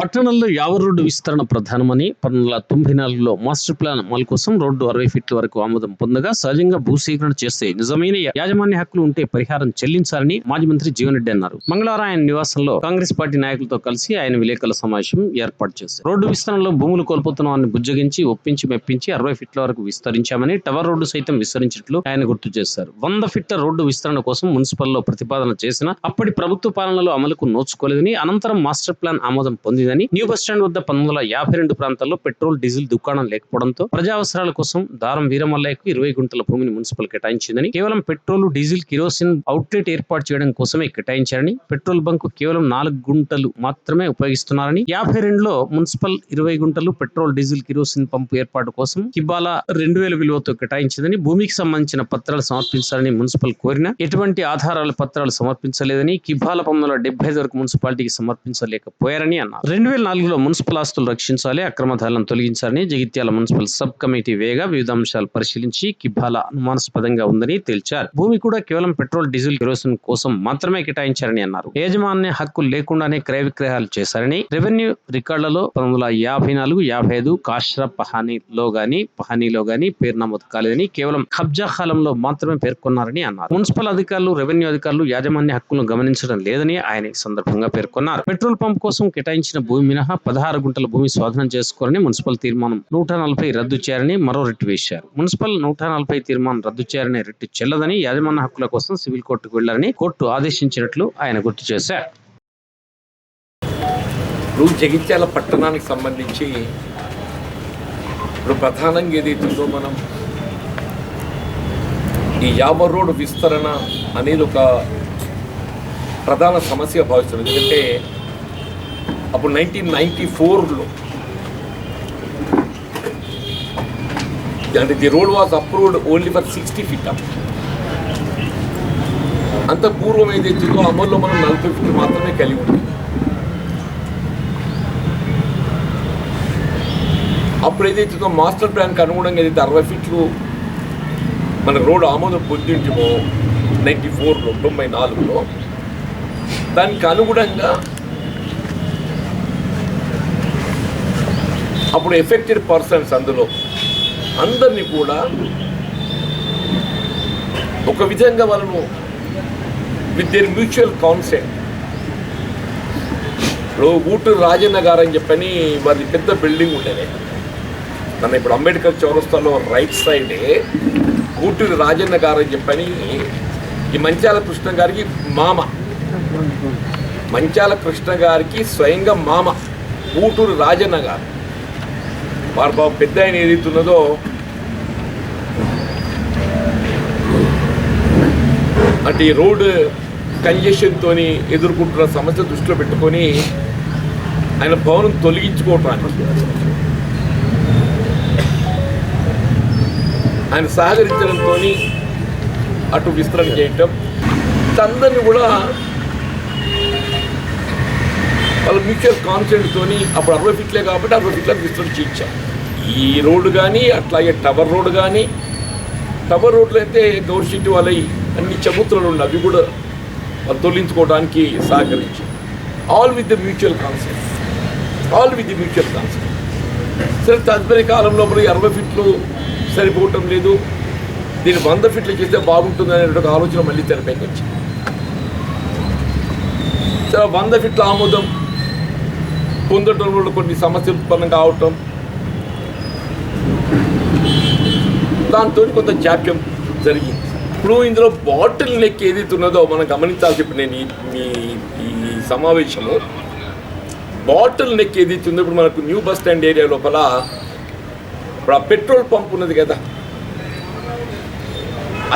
పట్టణంలో యావర్ రోడ్డు విస్తరణ ప్రధానమని పంతొమ్మిది వందల తొంభై నాలుగులో మాస్టర్ ప్లాన్ అమలు కోసం రోడ్డు అరవై ఫీట్ల వరకు ఆమోదం పొందగా సహజంగా భూసేకరణ చేస్తే నిజమైన యాజమాన్య హక్కులు ఉంటే పరిహారం చెల్లించాలని మాజీ మంత్రి జీవన్ రెడ్డి అన్నారు. మంగళవారం ఆయన నివాసంలో కాంగ్రెస్ పార్టీ నాయకులతో కలిసి ఆయన విలేకరుల సమావేశం ఏర్పాటు చేశారు. రోడ్డు విస్తరణలో భూములు కోల్పోతున్న వారిని బుజ్జగించి ఒప్పించి మెప్పించి అరవై ఫీట్ల వరకు విస్తరించామని టవర్ రోడ్డు సైతం విస్తరించినట్లు ఆయన గుర్తు చేశారు. వంద ఫీట్ల రోడ్డు విస్తరణ కోసం మున్సిపల్లో ప్రతిపాదన చేసిన అప్పటి ప్రభుత్వ పాలనలో అమలుకు నోచుకోలేదని అనంతరం మాస్టర్ ప్లాన్ ఆమోదం పొందిందని న్యూ బస్ స్టాండ్ వద్ద పంతొమ్మిది వందల యాభై రెండు ప్రాంతాల్లో పెట్రోల్ డీజిల్ దుకాణం లేకపోవడంతో ప్రజా అవసరాల కోసం దారం వీరమల్లయ్యకు ఇరవై గుంటల భూమిని మున్సిపల్ కేటాయించిందని కేవలం పెట్రోల్ డీజిల్ కిరోసిన్ అవుట్లెట్ ఏర్పాటు చేయడం కోసమే కేటాయించారని పెట్రోల్ బంక్ కేవలం నాలుగు గుంటలు మాత్రమే ఉపయోగిస్తున్నారని యాభై రెండులో మున్సిపల్ ఇరవై గుంటలు పెట్రోల్ డీజిల్ కిరోసిన్ పంపు ఏర్పాటు కోసం కిబాలా రెండు వేల విలువతో కేటాయించిందని భూమికి సంబంధించిన పత్రాలు సమర్పించాలని మున్సిపల్ కోరిన ఎటువంటి ఆధారాల పత్రాలు సమర్పించలేదని కిబాల పంతొమ్మిది వందల డెబ్బై ఐదు వరకు మున్సిపాలిటీకి సమర్పించలేకపోయారని అన్నారు. రెండు వేల నాలుగులో మున్సిపల్ ఆస్తులు రక్షించాలి అక్రమధాలను తొలగించాలని జగిత్యాల మున్సిపల్ సబ్ కమిటీ వేగా వివిధ అంశాలు పరిశీలించి కిబాల అనుమానాస్పదంగా ఉందని తేల్చారు. భూమి కూడా కేవలం పెట్రోల్ డీజిల్ కిరోసిన్ కోసం మాత్రమే కేటాయించారని అన్నారు. యాజమాన్య హక్కు లేకుండానే క్రయ విక్రయాలు చేశారని రెవెన్యూ రికార్డులలో పంతొమ్మిది వందల యాభై నాలుగు యాభై ఐదు కాష్ర పహానీలో గాని పహానీలో గాని పేరు నమోదు కాలేదని కేవలం కబ్జా కాలంలో మాత్రమే పేర్కొన్నారని అన్నారు. మున్సిపల్ అధికారులు రెవెన్యూ అధికారులు యాజమాన్య హక్కులను గమనించడం లేదని ఆయన ఈ సందర్భంగా పేర్కొన్నారు. పెట్రోల్ పంప్ కోసం కేటాయించిన భూమి మినహా పదహారు గుంటల భూమి స్వాధీనం చేసుకోవాలని మున్సిపల్ తీర్మానం నూట నలభై రద్దు చేయాలని మరో రిట్ వేశారు. మున్సిపల్ నూట నలభై తీర్మానం రద్దు చేయాలనే రిట్ చెల్లదని యాజమాన్య హక్కుల కోసం సివిల్ కోర్టుకు వెళ్ళాలని కోర్టు ఆదేశించినట్లు ఆయన గుర్తు చేశారు. ఇప్పుడు జగిత్యాల పట్టణానికి సంబంధించి ఇప్పుడు ప్రధానంగా ఏదైతుందో మనం ఈ యాభై రోడ్డు విస్తరణ అనేది ఒక ప్రధాన సమస్య భావిస్తుంది ఎందుకంటే అప్పుడు నైన్టీన్ నైన్టీ ఫోర్లో అంటే the road was approved only for sixty feet up. అంత పూర్వం ఏదైతుందో అమల్లో మనం నలభై ఫీట్ మాత్రమే కలిగి ఉంది అప్పుడు ఏదైతే మాస్టర్ ప్లాన్కి అనుగుణంగా ఏదైతే అరవై ఫీట్లు మన రోడ్ ఆమోదం పొందింటిమో నైంటీ ఫోర్లో తొంభై నాలుగులో దానికి అనుగుణంగా అప్పుడు ఎఫెక్టెడ్ పర్సన్స్ అందులో. అందరినీ కూడా ఒక విధంగా వాళ్ళను విత్ దేర్ మ్యూచువల్ కాన్సెంట్ ఇప్పుడు ఊటూరు రాజన్న గారు అని చెప్పని వారి పెద్ద బిల్డింగ్ ఉండేది. నన్ను ఇప్పుడు అంబేద్కర్ చౌరస్తాలో రైట్ సైడే ఊటూరు రాజన్న గారు అని చెప్పని ఈ మంచాల కృష్ణ గారికి మామ. మంచాల కృష్ణ గారికి స్వయంగా మామ గూటూరు రాజన్న గారు. వారు బాబు పెద్ద ఆయన ఏదైతున్నదో అంటే ఈ రోడ్ కంజెషన్తో ఎదుర్కొంటున్న సమస్య దృష్టిలో పెట్టుకొని ఆయన భవనం తొలగించుకోవటానికి ఆయన సహకరించడంతో అటు విస్తరణ చేయటం. అందరినీ కూడా వాళ్ళ మ్యూచువల్ కాన్సెంట్తో అప్పుడు అరవై ఫిట్లే కాబట్టి అరవై ఫిట్లకు విస్తరణ చేయించాం. ఈ రోడ్డు కానీ అట్లాగే టవర్ రోడ్డు కానీ టవర్ రోడ్లు అయితే గౌర్షిట్ వాళ్ళ అన్ని చబుత్రాలు ఉన్నాయి అవి కూడా వాళ్ళు తొలగించుకోవడానికి సహకరించి. All with the mutual concept all with the mutual concept సరే తదుపరి కాలంలో మరి అరవై ఫీట్లు సరిపోవటం లేదు. దీన్ని వంద ఫీట్లు చేస్తే బాగుంటుంది అనే ఒక ఆలోచన మళ్ళీ తెరపైకి వచ్చింది. సరే వంద ఫీట్ల ఆమోదం పొందటం వల్ల కొన్ని సమస్యలు ఉత్పన్నం కావటం దాంతో కొంత జాప్యం జరిగింది. ఇప్పుడు ఇందులో బాటిల్ నెక్ ఏదైతే ఉన్నదో మనం గమనించాల్సి ఇప్పుడు నేను మీ ఈ సమావేశంలో బాటిల్ నెక్ ఏదైతే ఉందో ఇప్పుడు మనకు న్యూ బస్ స్టాండ్ ఏరియా లోపల ఇప్పుడు ఆ పెట్రోల్ పంప్ ఉన్నది కదా.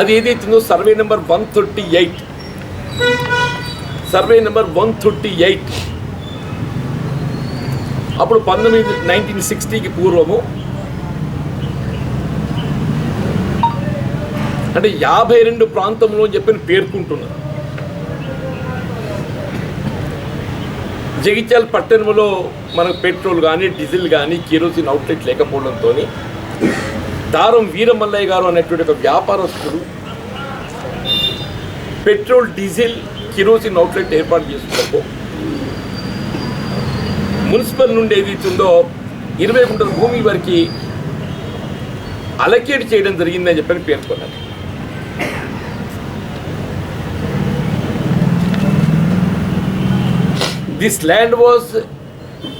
అది ఏదైతే ఉందో survey number one thirty eight. Survey number one thirty eight. అప్పుడు పంతొమ్మిది నైన్టీన్ సిక్స్టీకి పూర్వము అంటే యాభై రెండు ప్రాంతంలో అని చెప్పని పేర్కొంటున్నారు జగిత్యాల పట్టణంలో మనకు పెట్రోల్ కానీ డీజిల్ కానీ కిరోసిన్ అవుట్లెట్ లేకపోవడంతో దారం వీరమల్లయ్య గారు అనేటువంటి ఒక వ్యాపారస్తుడు పెట్రోల్ డీజిల్ కిరోసిన్ అవుట్లెట్ ఏర్పాటు చేసుకున్నప్పుడు మున్సిపల్ నుండి ఏదైతుందో ఇరవై గుంటల భూమి వరకు అలకేట్ చేయడం జరిగిందని చెప్పని పేర్కొన్నారు. This land was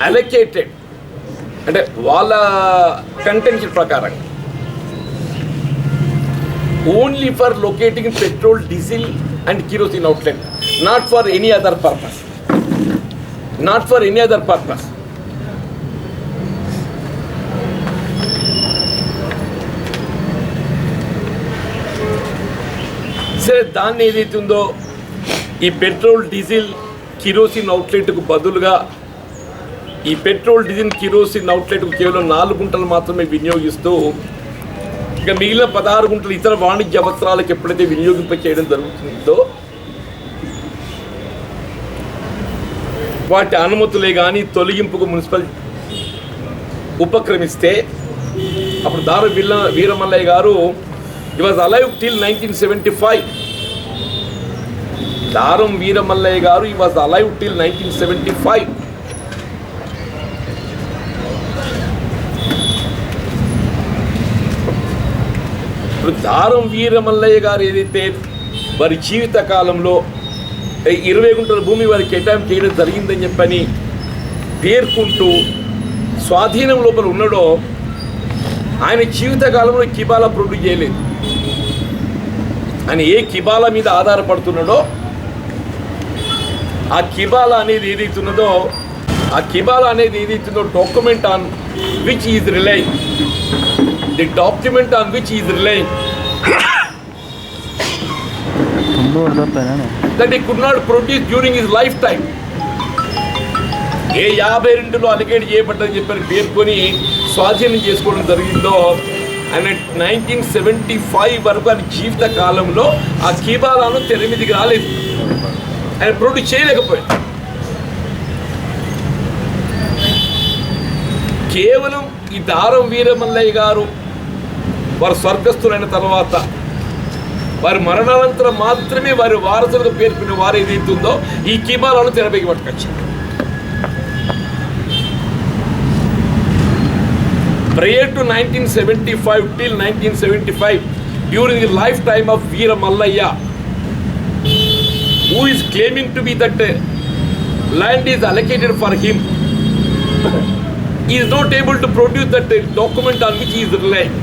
allocated. అంటే వాళ్ళ కంటెన్షన్ ప్రకారం. Only for locating petrol diesel and kerosene outlet. Not for any other purpose not for any other purpose సరే దాన్ని ఏదైతే ఉందో ఈ పెట్రోల్ డీజిల్ కిరోసిన్ అవుట్లెట్కు బదులుగా ఈ పెట్రోల్ డీజిల్ కిరోసిన్ అవుట్లెట్కు కేవలం నాలుగు గుంటలు మాత్రమే వినియోగిస్తూ ఇక మిగిలిన పదహారు గుంటలు ఇతర వాణిజ్య అవసరాలకు ఎప్పుడైతే వినియోగింప చేయడం జరుగుతుందో వాటి అనుమతులే కానీ తొలగింపుకు మున్సిపల్ ఉపక్రమిస్తే అప్పుడు దారు వీళ్ళ వీరమల్లయ్య గారు he was alive till nineteen seventy five దారం వీరమల్లయ్య గారు he was alive till nineteen seventy five ఇప్పుడు దారం వీరమల్లయ్య గారు ఏదైతే వారి జీవిత కాలంలో ఇరవై గుంటల భూమి వారికి కేటాయింపు చేయడం జరిగిందని చెప్పని పేర్కొంటూ స్వాధీనం లోపల ఉన్నాడో ఆయన జీవిత కాలంలో కిబాలా ప్రొడ్యూస్ చేయలేదు. ఆయన ఏ కిబాల మీద ఆధారపడుతున్నాడో ఆ కిబాల అనేది ఏదైతున్నదో ఆ కిబాల అనేది ఏదైతుందో document on which is rely the document on which is relying that he could not produce during his life time ఏ యాభై రెండులో అలిగేట్ చేయబడ్డని చెప్పని పేర్కొని స్వాధీనం చేసుకోవడం జరిగిందో ఆయన నైన్టీన్ సెవెంటీ ఫైవ్ వరకు ఆయన జీవిత కాలంలో ఆ కీబాలను తెర రాలేదు. ఆయన ప్రొడ్యూస్ చేయలేకపోయాడు. కేవలం ఈ దారం వీరమల్లయ్య గారు వారు స్వర్గస్థులైన తర్వాత వారి మరణానంతరం మాత్రమే వారి వారసులకు పేర్కొన్న వారు ఏదైతుందో ఈ కీబాలను తెరపైకి పట్టుకొచ్చింది prior to 1975 till 1975 during nineteen seventy five Veera life time of Veera Mallaiah be that claiming to be that for him? He is not able to produce that produce that document on which is relying.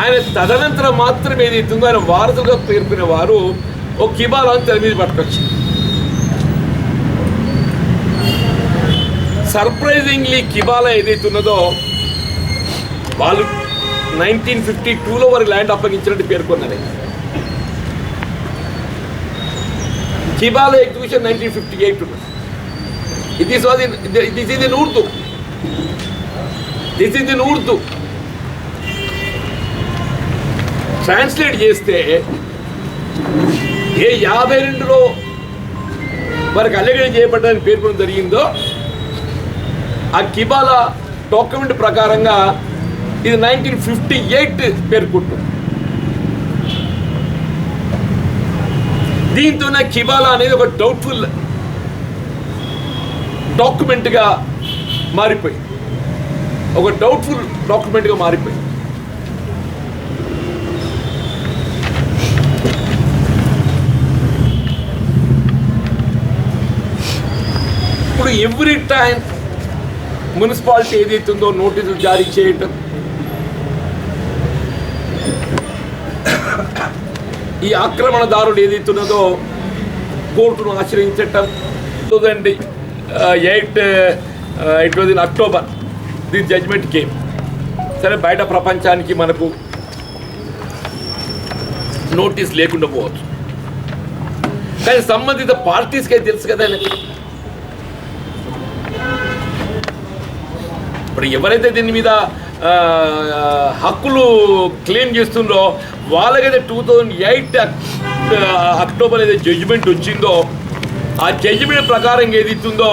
ఆయన తదనంతరం మాత్రమే ఏదైతుందో ఆయన వారసులుగా పేర్కొనే వారు ఓ కిబాలను తెర మీద పట్టుకొచ్చింది surprisingly కిబాలా ఏదైతే ఉన్నదో వాళ్ళు నైన్టీన్ ఫిఫ్టీ టూలో వారి ల్యాండ్ అప్పగించినట్టు పేర్కొన్నారు. కిబాలా ఎగ్జిబిషన్ నైన్టీన్ ఫిఫ్టీ ఎయిట్ ఇది was in this is in Urdu this is in Urdu translate చేస్తే ఏ యాభై రెండులో వారికి అల్లగడి చేయబడ్డానికి పేర్కొనడం జరిగిందో ఆ కిబాలా డాక్యుమెంట్ ప్రకారంగా ఇది నైన్టీన్ ఫిఫ్టీ ఎయిట్ పేర్కొంటుంది దీంతోనే కిబాలా అనేది ఒక డౌట్ఫుల్ డాక్యుమెంట్గా మారిపోయింది. ఒక డౌట్ఫుల్ డాక్యుమెంట్గా మారిపోయింది. ఇప్పుడు ఎవ్రీ టైం మున్సిపాలిటీ ఏదైతుందో నోటీసులు జారీ చేయటం ఈ ఆక్రమణదారుడు ఏదైతున్నదో కోర్టును ఆశ్రయించటం. Two thousand eight it was in October the judgement came. సరే బయట ప్రపంచానికి మనకు నోటీస్ లేకుండా పోవచ్చు. కానీ సంబంధిత పార్టీస్కి అయితే తెలుసు కదా ఇప్పుడు ఎవరైతే దీని మీద హక్కులు క్లెయిమ్ చేస్తుందో వాళ్ళకైతే టూ థౌజండ్ ఎయిట్ అక్టోబర్ ఏదైతే జడ్జిమెంట్ వచ్చిందో ఆ జడ్జిమెంట్ ప్రకారం ఏది ఇస్తుందో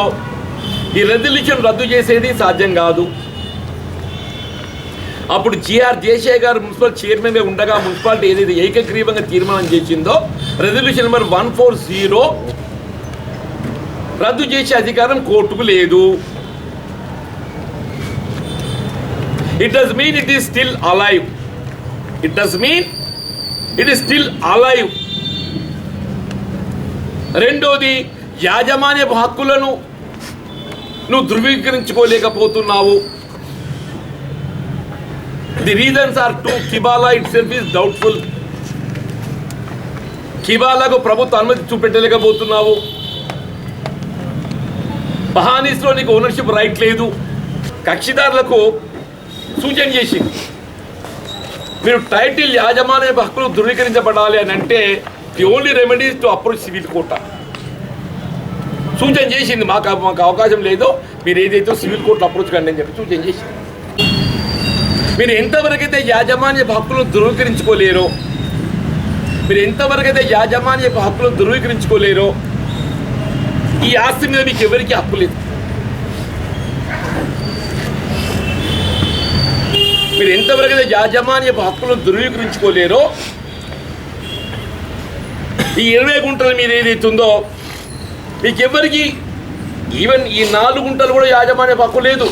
ఈ రెజల్యూషన్ రద్దు చేసేది సాధ్యం కాదు. అప్పుడు జిఆర్ జయశేఖర్ గారు మున్సిపల్ చైర్మన్గా ఉండగా మున్సిపాలిటీ ఏదైతే ఏకగ్రీవంగా తీర్మానం చేసిందో resolution number one four zero రద్దు చేసే అధికారం కోర్టుకు లేదు. It does mean it is still alive it does mean it is still alive రెండోది యాజమాన్య హక్కులను నువ్వు ధృవీకరించుకోలేకపోతున్నావు. ది రీజన్స్ ఆర్ టు కిబాలా ఇట్ సెల్ఫ్ ఈస్ డౌట్ఫుల్ కిబాలాకు ప్రభుత్వ అనుమతి చూపెట్టలేకపోతున్నావు. బహానీస్లో నీకు ఓనర్షిప్ రైట్ లేదు. కక్షిదారులకు సూచన చేసింది. మీరు టైటిల్ యాజమాన్య హక్కులు ధృవీకరించబడాలి అని అంటే the only remedies to approach civil court సూచన చేసింది మాకు మాకు అవకాశం లేదు. మీరు ఏదైతే సివిల్ కోర్టులో అప్రోచ్ కండి అని చెప్పి సూచన చేసింది. మీరు ఎంతవరకైతే యాజమాన్య హక్కులు ధృవీకరించుకోలేరో మీరు ఎంతవరకైతే యాజమాన్య హక్కులు ధృవీకరించుకోలేరో ఈ ఆస్తి మీద మీకు ఎవరికీ హక్కు లేదు. మీరు ఎంతవరకు అయితే యాజమాన్య హక్కులను ధృవీకరించుకోలేరో ఈ ఇరవై గుంటల మీద ఏదైతే ఉందో మీకు ఎవరికి ఈవెన్ ఈ నాలుగు గుంటలు కూడా యాజమాన్య హక్కు లేదు.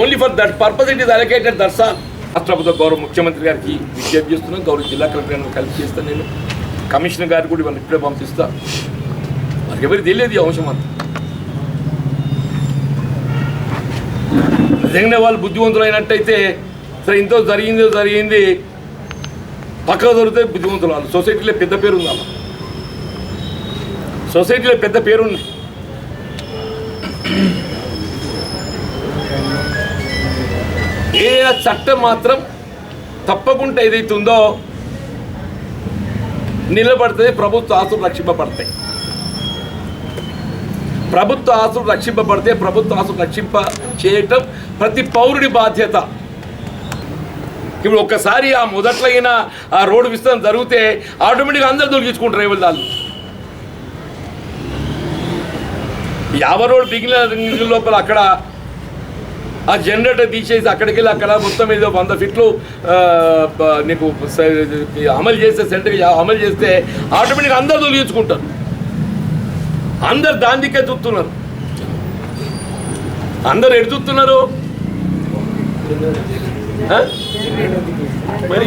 Only for that purpose it is allocated దర్శా రాష్ట్ర ప్రభుత్వ గౌరవ ముఖ్యమంత్రి గారికి విజ్ఞప్తి చేస్తున్నాను గౌరవ జిల్లా కలెక్టర్ గారిని కలిసి చేస్తాను నేను. కమిషనర్ గారికి కూడా ఇవన్నీ ఇప్పుడే పంపిస్తాను ఎవరికి తెలియదు ఈ అంశం అంతా. జరిగిన వాళ్ళు బుద్ధివంతులు అయినట్టయితే సరే ఇంతో జరిగిందో జరిగింది పక్కకు దొరికితే బుద్ధివంతులు వాళ్ళు. సొసైటీలో పెద్ద పేరు ఉంది వాళ్ళ సొసైటీలో పెద్ద పేరు ఉంది చట్టం మాత్రం తప్పకుండా ఏదైతే ఉందో నిలబడుతుంది ప్రభుత్వ ఆస్తులు రక్షింపబడతాయి. ప్రభుత్వ ఆస్తులు రక్షింపబడితే ప్రభుత్వ ఆస్తులు రక్షింప చేయటం ప్రతి పౌరుడి బాధ్యత. ఇప్పుడు ఒక్కసారి ఆ మొదట్లో ఆ రోడ్డు విస్తరణ జరిగితే ఆటోమేటిక్గా అందరు తొలగించుకుంటారు ఎవరి దాన్ని యాభై రోడ్ బిగిన లోపల అక్కడ ఆ జనరేటర్ తీసేసి అక్కడికి వెళ్ళి అక్కడ మొత్తం ఏదో వంద ఫిట్లు నీకు అమలు చేస్తే సెంటర్ అమలు చేస్తే ఆటోమేటిక్గా అందరు తొలగించుకుంటారు అందరు దాని దిక్కే చూస్తున్నారు. అందరు ఎటు చూస్తున్నారు? మరి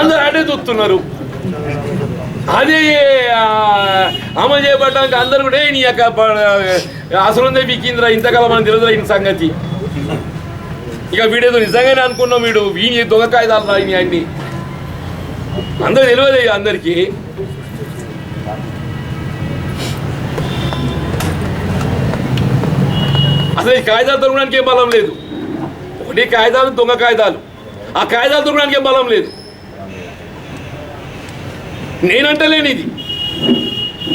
అందరు అటే చూస్తున్నారు. అదే అమలు చేయబడ్డానికి అందరు కూడా నీ యొక్క అసలుందే వీకింద్రా ఇంతకాలం మనం తెలియదు ఈయన సంగతి. ఇక వీడేదో నిజంగానే అనుకున్నాం వీడు. వీని దొంగ కాగితాలు రాయిని అన్ని అందరు తెలియదు ఇక అందరికీ. అసలు ఈ కాగితాలు దొరకడానికి ఏం బలం లేదు. ఒకటి కాగితాలు దొంగ కాగితాలు. ఆ కాగితాలు దొరకడానికి ఏం బలం లేదు. నేనంటలేను ఇది.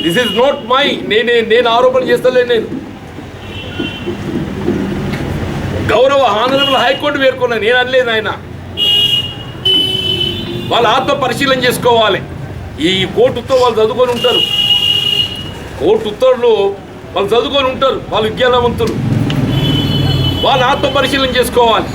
దిస్ ఇస్ నాట్ మై నేనే నేను ఆరోపణ చేస్తలేను నేను. గౌరవ ఆనరబుల్ హైకోర్టు పేర్కొన్నా నేను అనలేదు ఆయన. వాళ్ళ ఆత్మ పరిశీలన చేసుకోవాలి. ఈ కోర్టు ఉత్తర్వు వాళ్ళు చదువుకొని ఉంటారు. కోర్టు ఉత్తర్వులు వాళ్ళు చదువుకొని ఉంటారు. వాళ్ళు విజ్ఞానవంతులు వాళ్ళ ఆత్మ పరిశీలన చేసుకోవాలి.